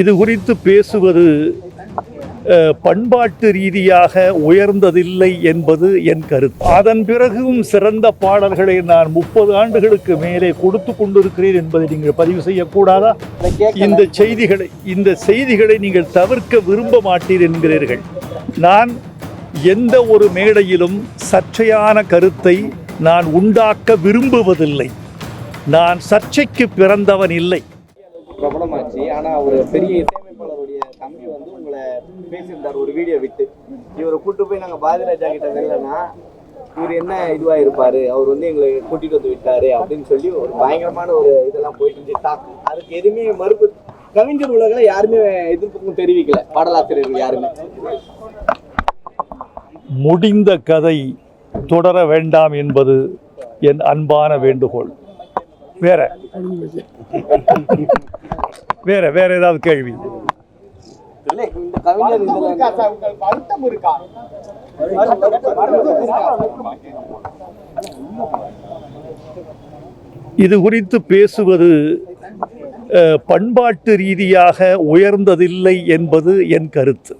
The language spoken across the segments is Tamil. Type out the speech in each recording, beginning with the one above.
இது குறித்து பேசுவது பண்பாட்டு ரீதியாக உயர்ந்ததில்லை என்பது என் கருத்து. அதன் பிறகும் சிறந்த பாடல்களை நான் முப்பது ஆண்டுகளுக்கு மேலே கொடுத்து கொண்டிருக்கிறேன் என்பதை நீங்கள் பதிவு செய்யக்கூடாதா? இந்த செய்திகளை இந்த செய்திகளை நீங்கள் தவிர்க்க விரும்ப மாட்டீர் என்கிறீர்கள். நான் எந்த ஒரு மேடையிலும் சர்ச்சையான கருத்தை நான் உண்டாக்க விரும்புவதில்லை. நான் சர்ச்சைக்கு பிறந்தவன் இல்லை. பிரபலமாச்சு ஆனா ஒரு பெரிய இசையமைப்பாளருடைய தம்பி வந்து உங்களை பேசியிருந்தார் ஒரு வீடியோ விட்டு. இவரை கூட்டு போய் நாங்க பாரதிராஜா கிட்ட வரலன்னா இவர் என்ன இதுவா இருப்பாரு அவர் வந்து எங்களை கூட்டிட்டு வந்து விட்டாரு அப்படின்னு சொல்லி ஒரு பயங்கரமான ஒரு இதெல்லாம் போயிட்டு இருந்துச்சு. talk. அதுக்கு எதுவுமே மறுப்பு கவிஞர் உலகில் யாருமே எதிர்ப்புக்கும் தெரிவிக்கல. பாடலாசிரியர்கள் யாருமே. முடிந்த கதை தொடர வேண்டாம் என்பது என் அன்பான வேண்டுகோள். வேற? வேற வேற ஏதாவது கேள்வி? இது குறித்து பேசுவது பண்பாட்டு ரீதியாக உயர்ந்ததில்லை என்பது என் கருத்து.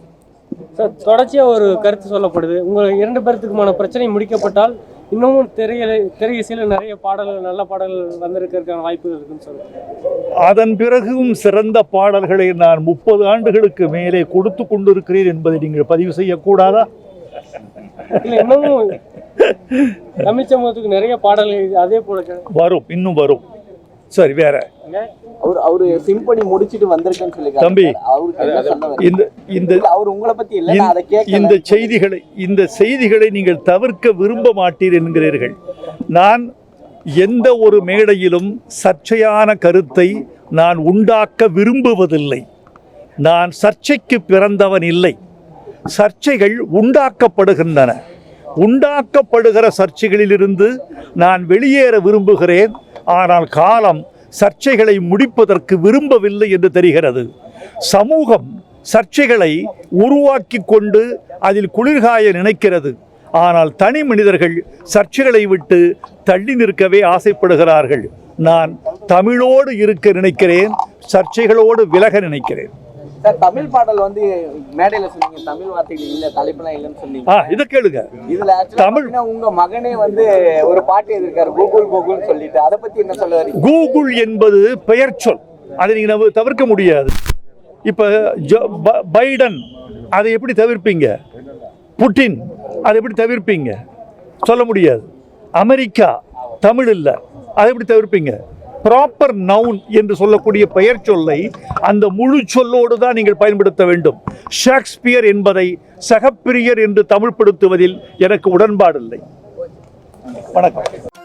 சார் தொடர்ச்சியாக ஒரு கருத்து சொல்லப்படுது. உங்கள் இரண்டு பேர்த்துக்குமான பிரச்சனை முடிக்கப்பட்டால் இன்னமும் திரைய திரையிசையில் நிறைய பாடல்கள் நல்ல பாடல்கள் வந்திருக்கிறதுக்கான வாய்ப்புகள் இருக்குன்னு சொல்லுங்கள் அதன் பிறகும் சிறந்த பாடல்களை நான் முப்பது ஆண்டுகளுக்கு மேலே கொடுத்து கொண்டிருக்கிறேன் என்பதை நீங்கள் பதிவு செய்யக்கூடாதா? இல்லை இன்னமும் தமிழ் சமூகத்துக்கு நிறைய பாடல்கள் அதே போல வரும் இன்னும் வரும். சரி வேற. அவர் அவரு சிம்பனி முடிச்சிட்டு வந்திருக்கேன்னு சொல்லி தம்பி? இந்த இந்த அவர் உங்களை பத்தி இல்ல அதை இந்த- செய்திகளை இந்த செய்திகளை நீங்கள் தவிர்க்க விரும்ப மாட்டீர் என்கிறீர்கள். நான் எந்த ஒரு மேடையிலும் சர்ச்சையான கருத்தை நான் உண்டாக்க விரும்புவதில்லை. நான் சர்ச்சைக்கு பிறந்தவன் இல்லை. சர்ச்சைகள் உண்டாக்கப்படுகின்றன. உண்டாக்கப்படுகிற சர்ச்சைகளிலிருந்து நான் வெளியேற விரும்புகிறேன். ஆனால் காலம் சர்ச்சைகளை முடிப்பதற்கு விரும்பவில்லை என்று தெரிகிறது. சமூகம் சர்ச்சைகளை உருவாக்கி கொண்டு அதில் குளிர்காய நினைக்கிறது. ஆனால் தனி மனிதர்கள் சர்ச்சைகளை விட்டு தள்ளி நிற்கவே ஆசைப்படுகிறார்கள். நான் தமிழோடு இருக்க நினைக்கிறேன் சர்ச்சைகளோடு விலக நினைக்கிறேன். சார் தமிழ் பாடல் வந்து மேடையில சொன்னீங்க தமிழ் வார்த்தைகள் இல்ல தலைப்புலாம் இல்லைன்னு சொன்னீங்க. இதை கேளுங்க. இதுல தமிழ்- உங்க மகனே வந்து ஒரு பாட்டு எழுதிருக்காரு கூகுள் கூகுள்னு சொல்லிட்டு. அதை பத்தி என்ன சொல்ல வரீங்க? கூகுள் என்பது பெயர் சொல். அதை நீங்கள் நம்ம தவிர்க்க முடியாது. இப்போ பைடன் அதை எப்படி தவிர்ப்பீங்க? புட்டின் அதை எப்படி தவிர்ப்பீங்க? சொல்ல முடியாது. அமெரிக்கா தமிழ் இல்லை அதை எப்படி தவிர்ப்பீங்க? ப்ராப்பர் நவுன் என்று சொல்லக்கூடிய பெயர் சொல்லை அந்த முழு சொல்லோடு தான் நீங்கள் பயன்படுத்த வேண்டும். ஷேக்ஸ்பியர் என்பதை சகப்பிரியர் என்று தமிழ்படுத்துவதில் எனக்கு உடன்பாடில்லை. வணக்கம்.